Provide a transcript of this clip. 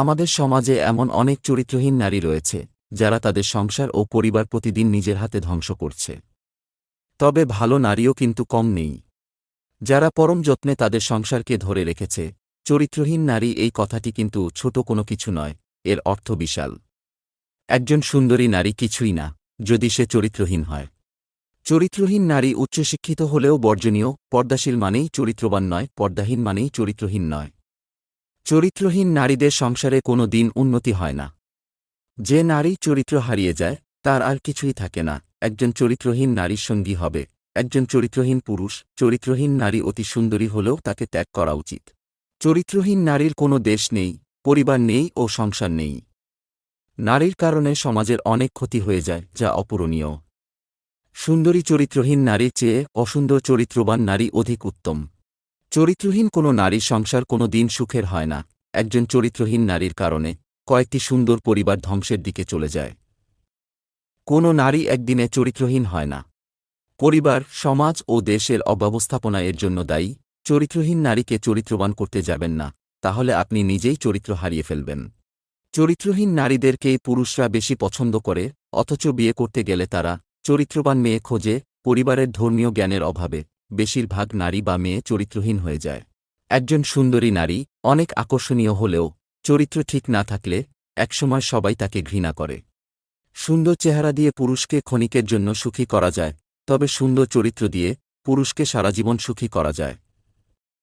আমাদের সমাজে এমন অনেক চরিত্রহীন নারী রয়েছে, যারা তাদের সংসার ও পরিবার প্রতিদিন নিজের হাতে ধ্বংস করছে। তবে ভালো নারীও কিন্তু কম নেই। যারা পরম যত্নে তাদের সংসারকে ধরে রেখেছে, চরিত্রহীন নারী এই কথাটি কিন্তু ছোট কোনো কিছু নয়, এর অর্থ বিশাল। একজন সুন্দরী নারী কিছুই না, যদি সে চরিত্রহীন হয়। চরিত্রহীন নারী উচ্চশিক্ষিত হলেও বর্জনীয়, পর্দাশীল মানেই চরিত্রবান নয়, পর্দাহীন মানেই চরিত্রহীন নয়। চরিত্রহীন নারীদের সংসারে কোনো দিন উন্নতি হয় না। যে নারী চরিত্র হারিয়ে যায়, তার আর কিছুই থাকে না। একজন চরিত্রহীন নারীর সঙ্গী হবে। একজন চরিত্রহীন পুরুষ, চরিত্রহীন নারী অতি সুন্দরী হলেও তাকে ত্যাগ করা উচিত। চরিত্রহীন নারীর কোনো দেশ নেই, পরিবার নেই ও সংসার নেই। নারীর কারণে সমাজের অনেক ক্ষতি হয়ে যায়, যা অপূরণীয়। সুন্দরী চরিত্রহীন নারীর চেয়ে অসুন্দর চরিত্রবান নারী অধিক উত্তম। চরিত্রহীন কোনো নারীর সংসার কোনো দিন সুখের হয় না। একজন চরিত্রহীন নারীর কারণে কয়েকটি সুন্দর পরিবার ধ্বংসের দিকে চলে যায়। কোনো নারী একদিনে চরিত্রহীন হয় না। পরিবার, সমাজ ও দেশের অব্যবস্থাপনা এর জন্য দায়ী। চরিত্রহীন নারীকে চরিত্রবান করতে যাবেন না, তাহলে আপনি নিজেই চরিত্র হারিয়ে ফেলবেন। চরিত্রহীন নারীদেরকেই পুরুষরা বেশি পছন্দ করে, অথচ বিয়ে করতে গেলে তারা চরিত্রবান মেয়ে খোঁজে, পরিবারের ধর্মীয় জ্ঞানের অভাবে। বেশিরভাগ নারী বা মেয়ে চরিত্রহীন হয়ে যায়। একজন সুন্দরী নারী অনেক আকর্ষণীয় হলেও চরিত্র ঠিক না থাকলে একসময় সবাই তাকে ঘৃণা করে। সুন্দর চেহারা দিয়ে পুরুষকে ক্ষণিকের জন্য সুখী করা যায়, তবে সুন্দর চরিত্র দিয়ে পুরুষকে সারা জীবন সুখী করা যায়।